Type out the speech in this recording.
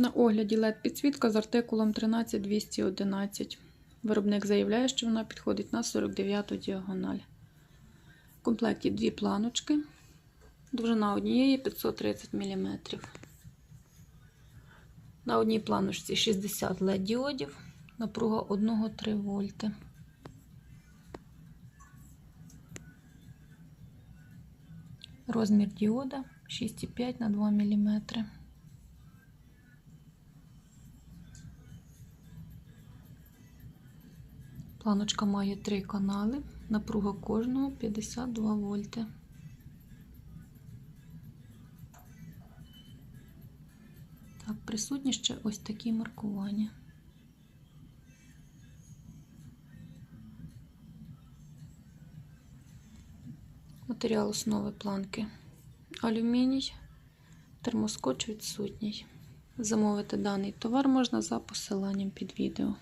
На огляді LED підсвітка з артикулом 13211. Виробник заявляє, що вона підходить на 49-ту діагональ. В комплекті дві планочки. Довжина однієї 530 мм. На одній планочці 60 LED діодів, напруга 1,3 вольти. Розмір діода 6,5 на 2 мм. Планочка має три канали, напруга кожного 52 вольти. Так, присутні ще ось такі маркування. Матеріал основи планки алюміній, термоскоч відсутній. Замовити даний товар можна за посиланням під відео.